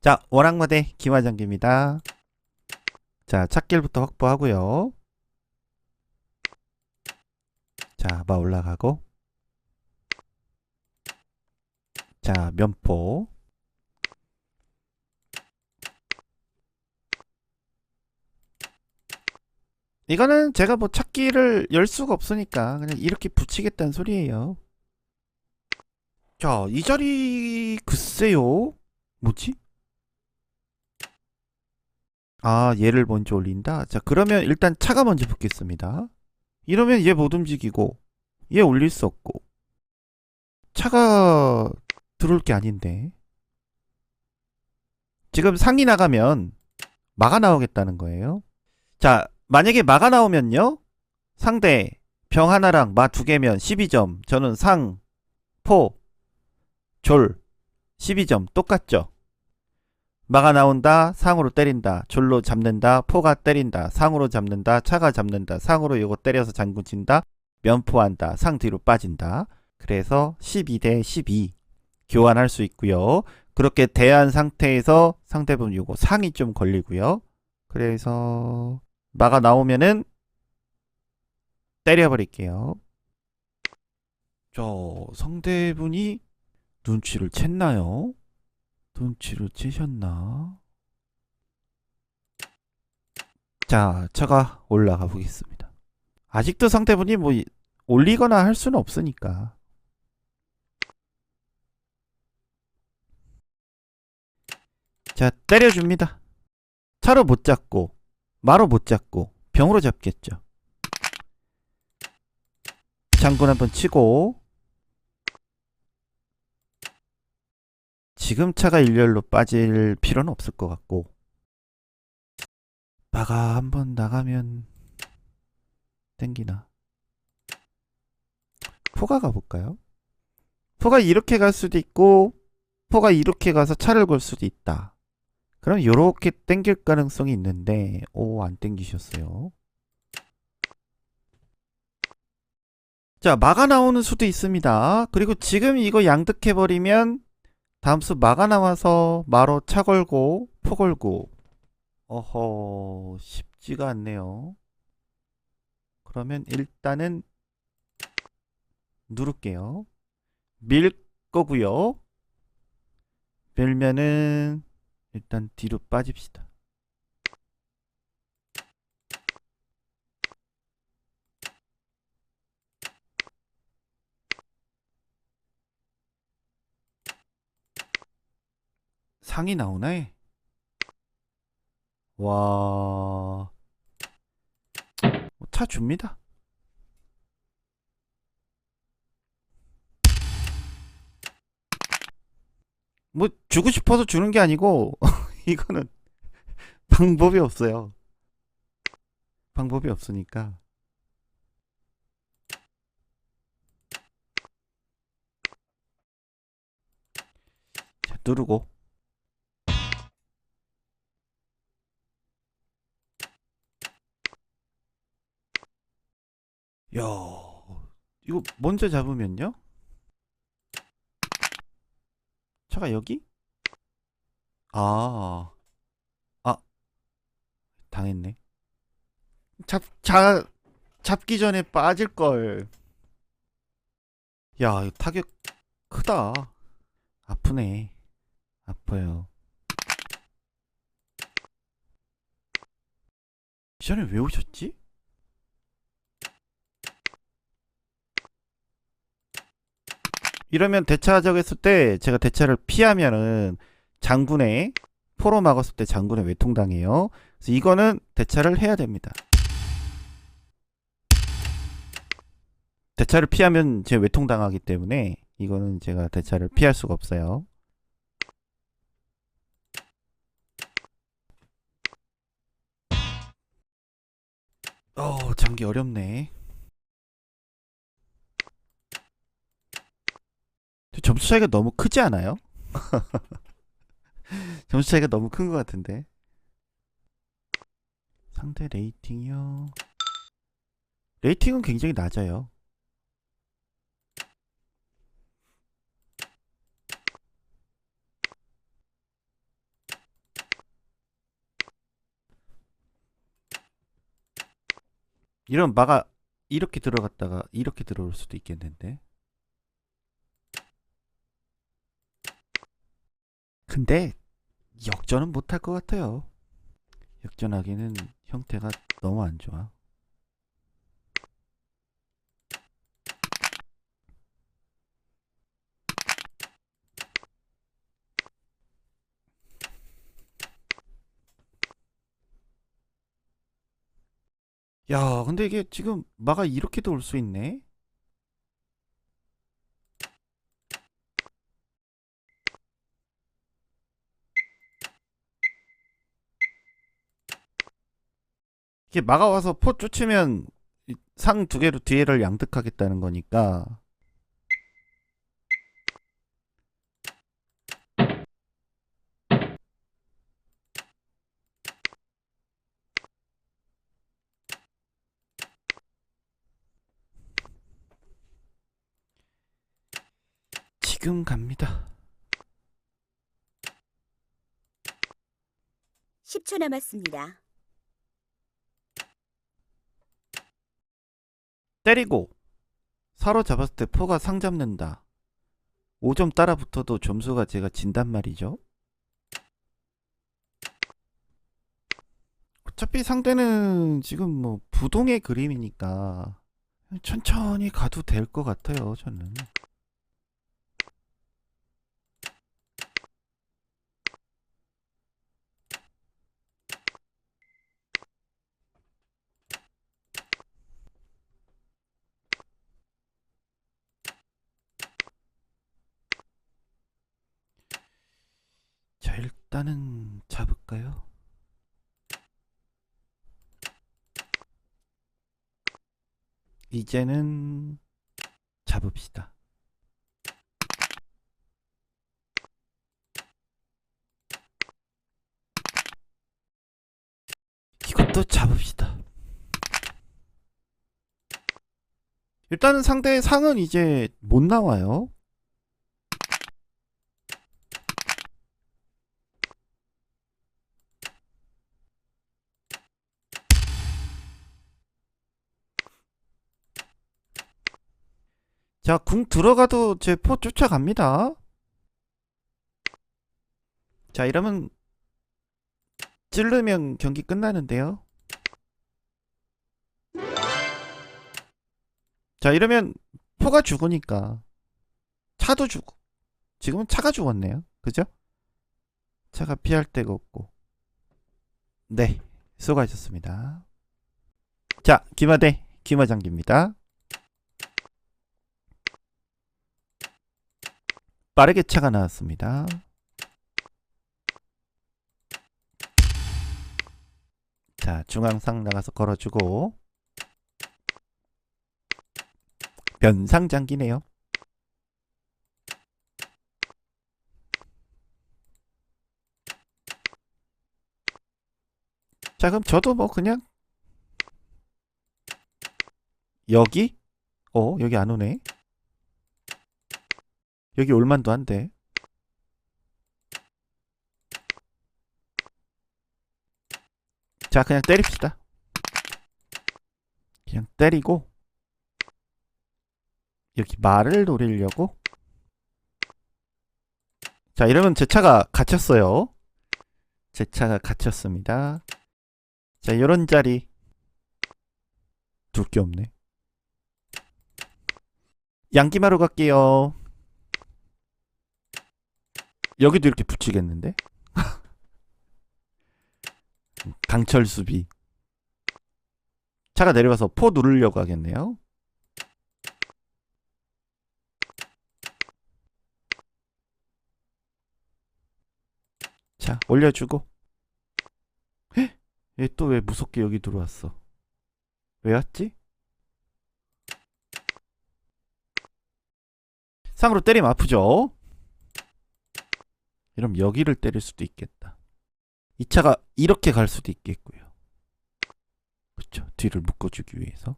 자, 원악마대 김화장기입니다. 자, 찾길부터 확보하고요. 자, 마 올라가고. 자, 면포. 이거는 제가 뭐 찾기를 열 수가 없으니까 그냥 이렇게 붙이겠다는 소리예요. 자, 이 자리 글쎄요. 뭐지? 아, 얘를 먼저 올린다. 자, 그러면 일단 차가 먼저 붙겠습니다. 이러면 얘 못 움직이고 얘 올릴 수 없고 차가 들어올 게 아닌데. 지금 상이 나가면 마가 나오겠다는 거예요. 자, 만약에 마가 나오면요. 상대 병 하나랑 마 두 개면 12점. 저는 상, 포, 졸 12점 똑같죠. 마가 나온다, 상으로 때린다, 졸로 잡는다, 포가 때린다, 상으로 잡는다, 차가 잡는다, 상으로 이거 때려서 장군 친다, 면포한다, 상 뒤로 빠진다. 그래서 12대 12 교환할 수 있고요. 그렇게 대한 상태에서 상대분 요거 상이 좀 걸리고요. 그래서 마가 나오면은 때려버릴게요. 저 상대분이 눈치를 챘나요? 눈치를 채셨나? 자, 차가 올라가 보겠습니다. 아직도 상대분이 뭐 이- 올리거나 할 수는 없으니까. 자, 때려줍니다. 차로 못 잡고, 마로 못 잡고, 병으로 잡겠죠. 장군 한번 치고, 지금 차가 일렬로 빠질 필요는 없을 것 같고. 마가 한번 나가면 땡기나. 포가 가볼까요? 포가 이렇게 갈 수도 있고 포가 이렇게 가서 차를 걸 수도 있다. 그럼 요렇게 땡길 가능성이 있는데 오 안 땡기셨어요. 자 마가 나오는 수도 있습니다. 그리고 지금 이거 양득해버리면 다음 수 마가 나와서 마로 차 걸고 포 걸고. 어허 쉽지가 않네요. 그러면 일단은 누를게요. 밀 거고요. 밀면은 일단 뒤로 빠집시다 상이 나오네. 와. 차 줍니다. 뭐 주고 싶어서 주는 게 아니고 이거는 방법이 없어요. 방법이 없으니까. 자, 누르고 야, 이거 먼저 잡으면요? 차가 여기? 아, 아, 당했네. 잡, 자, 잡기 전에 빠질 걸. 야, 타격 크다. 아프네. 아파요. 전에 왜 오셨지? 이러면 대차적했을 때 제가 대차를 피하면은 장군의 포로 막았을 때 장군의 외통당해요. 그래서 이거는 대차를 해야 됩니다. 대차를 피하면 제 외통당하기 때문에 이거는 제가 대차를 피할 수가 없어요. 어, 장기 어렵네. 점수 차이가 너무 크지 않아요? 점수 차이가 너무 큰 것 같은데. 상대 레이팅이요. 레이팅은 굉장히 낮아요. 이런 마가 이렇게 들어갔다가 이렇게 들어올 수도 있겠는데. 근데 역전은 못할 것 같아요. 역전하기는 형태가 너무 안 좋아. 야, 근데 이게 지금 마가 이렇게도 올 수 있네? 이게 마가 와서 포 쫓으면 상 두 개로 뒤에를 양득하겠다는 거니까 지금 갑니다. 10초 남았습니다. 때리고 사로잡았을 때 포가 상 잡는다. 5점 따라 붙어도 점수가 제가 진단 말이죠. 어차피 상대는 지금 뭐 부동의 그림이니까 천천히 가도 될 것 같아요, 저는. 자, 일단은 잡을까요? 이제는 잡읍시다. 이것도 잡읍시다. 일단은 상대의 상은 이제 못 나와요. 자, 궁 들어가도 제 포 쫓아갑니다. 자, 이러면 찌르면 경기 끝나는데요. 자, 이러면 포가 죽으니까 차도 죽고 지금은 차가 죽었네요. 그죠? 차가 피할 데가 없고. 네, 수고하셨습니다. 자, 김하대 김하장기입니다. 빠르게 차가 나왔습니다. 자, 중앙상 나가서 걸어주고 변상장기네요. 자, 그럼 저도 뭐 그냥 여기? 어, 여기 안 오네. 여기 올만도 한데. 자, 그냥 때립시다. 그냥 때리고 여기 말을 노리려고. 자, 이러면 제 차가 갇혔어요. 제 차가 갇혔습니다. 자, 이런 자리 둘 게 없네. 양기마로 갈게요. 여기도 이렇게 붙이겠는데? 강철 수비. 차가 내려가서 포 누르려고 하겠네요. 자, 올려주고. 얘 또 왜 무섭게 여기 들어왔어? 왜 왔지? 상으로 때리면 아프죠? 이러면 여기를 때릴 수도 있겠다. 이 차가 이렇게 갈 수도 있겠고요. 그렇죠. 뒤를 묶어주기 위해서.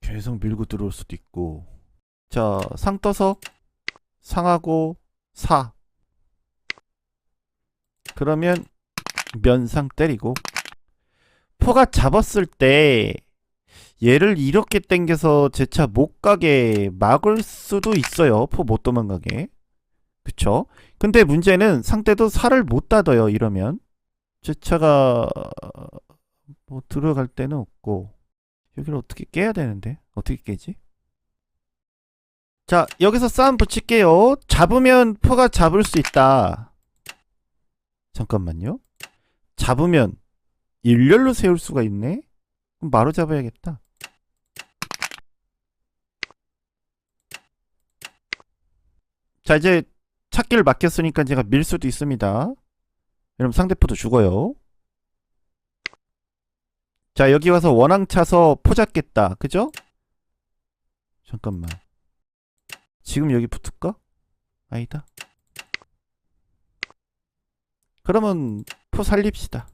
계속 밀고 들어올 수도 있고. 자, 상 떠서 상하고 사. 그러면 면상 때리고 포가 잡았을 때 얘를 이렇게 당겨서 제 차 못 가게 막을 수도 있어요. 포 못 도망가게. 그쵸? 근데 문제는 상대도 살을 못 닫아요. 이러면 제 차가 뭐 들어갈 데는 없고 여기를 어떻게 깨야 되는데 어떻게 깨지? 자 여기서 싸움 붙일게요. 잡으면 포가 잡을 수 있다. 잠깐만요. 잡으면 일렬로 세울 수가 있네. 그럼 바로 잡아야겠다. 자 이제 찾기를 맡겼으니까 제가 밀 수도 있습니다. 그럼 상대포도 죽어요. 자 여기 와서 원앙 차서 포 잡겠다. 그죠? 잠깐만. 지금 여기 붙을까? 아니다. 그러면 포 살립시다.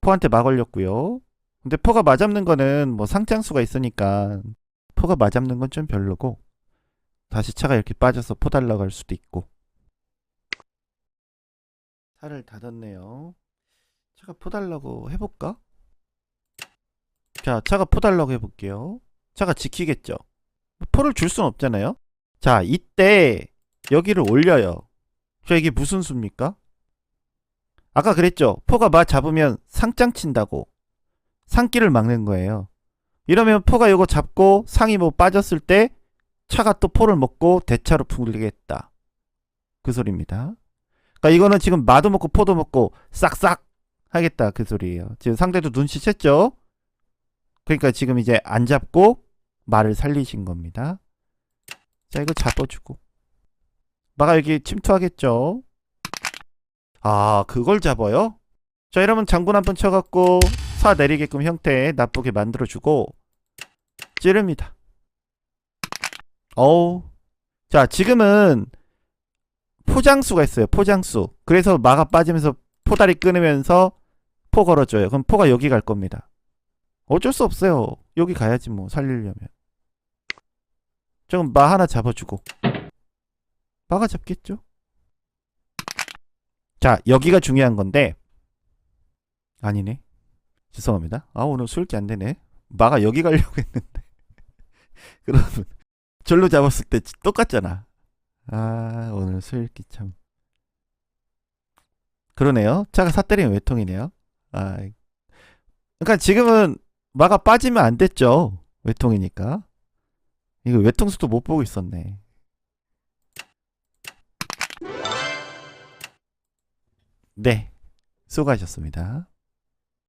포한테 막 걸렸고요. 근데 포가 맞잡는 거는 뭐 상장수가 있으니까 포가 맞잡는 건 좀 별로고 다시 차가 이렇게 빠져서 포 달라고 할 수도 있고 차를 닫았네요. 차가 포 달라고 해볼까? 자, 차가 포 달라고 해볼게요. 차가 지키겠죠. 포를 줄 순 없잖아요. 자, 이때 여기를 올려요. 저 이게 무슨 수입니까? 아까 그랬죠. 포가 맞 잡으면 상장 친다고. 상기를 막는 거예요. 이러면 포가 이거 잡고 상이 뭐 빠졌을 때 차가 또 포를 먹고 대차로 풀리겠다. 그 소리입니다. 그러니까 이거는 지금 마도 먹고 포도 먹고 싹싹 하겠다 그 소리예요. 지금 상대도 눈치챘죠? 그러니까 지금 이제 안 잡고 말을 살리신 겁니다. 자 이거 잡아주고 마가 여기 침투하겠죠? 아 그걸 잡아요? 자 이러면 장군 한 번 쳐갖고 사 내리게끔 형태 나쁘게 만들어주고 찌릅니다. 어우. 자 지금은 포장수가 있어요 포장수. 그래서 마가 빠지면서 포다리 끊으면서 포 걸어줘요. 그럼 포가 여기 갈 겁니다. 어쩔 수 없어요. 여기 가야지 뭐 살리려면. 조금 마 하나 잡아주고. 마가 잡겠죠? 자 여기가 중요한 건데. 아니네 죄송합니다. 아 오늘 수일기 안 되네. 마가 여기 가려고 했는데. 그러면 절로 잡았을 때 똑같잖아. 아 오늘 수일기 참. 그러네요. 차가 사 때리면 외통이네요. 아 그러니까 지금은 마가 빠지면 안 됐죠. 외통이니까. 이거 외통수도 못 보고 있었네. 네. 수고하셨습니다